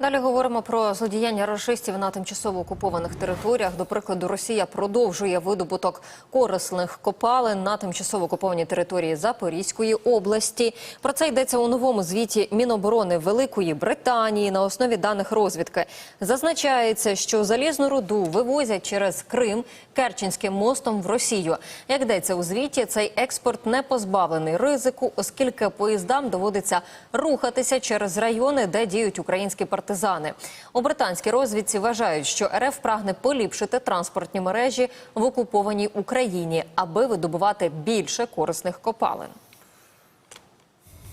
Далі говоримо про злодіяння рашистів на тимчасово окупованих територіях. До прикладу, Росія продовжує видобуток корисних копалин на тимчасово окупованій території Запорізької області. Про це йдеться у новому звіті Міноборони Великої Британії на основі даних розвідки. Зазначається, що залізну руду вивозять через Крим Керченським мостом в Росію. Як йдеться у звіті, цей експорт не позбавлений ризику, оскільки поїздам доводиться рухатися через райони, де діють українські партизани. У британській розвідці вважають, що РФ прагне поліпшити транспортні мережі в окупованій Україні, аби видобувати більше корисних копалин.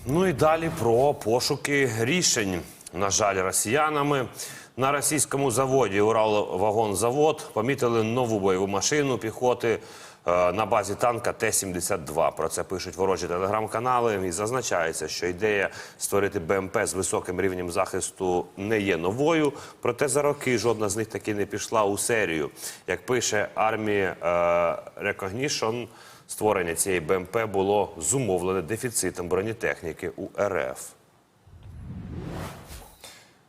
Ну і далі про пошуки рішень. На жаль, росіянами на російському заводі Уралвагонзавод помітили нову бойову машину піхоти е, на базі танка Т-72. Про це пишуть ворожі телеграм-канали. І зазначається, що ідея створити БМП з високим рівнем захисту не є новою. Проте за роки жодна з них таки не пішла у серію. Як пише е, Recognition, створення цієї БМП було зумовлене дефіцитом бронетехніки у РФ.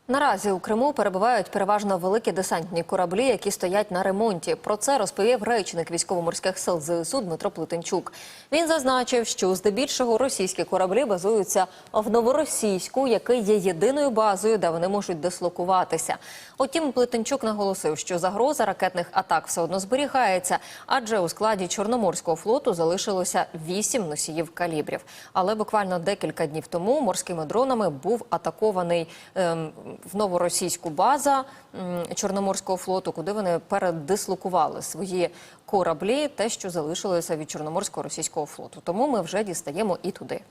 Наразі у Криму перебувають переважно великі десантні кораблі, які стоять на ремонті. Про це розповів речник військово-морських сил ЗСУ Дмитро Плетенчук. Він зазначив, що здебільшого російські кораблі базуються в новоросійську, який є єдиною базою, де вони можуть дислокуватися. Утім, Плетенчук наголосив, що загроза ракетних атак все одно зберігається, адже у складі Чорноморського флоту залишилося вісім носіїв калібрів. Але буквально декілька днів тому морськими дронами був атакований ем, в новоросійську база Чорноморського флоту, куди вони передислокували свої кораблі, те, що залишилося від Чорноморського російського флоту. Тому ми вже дістаємо і туди.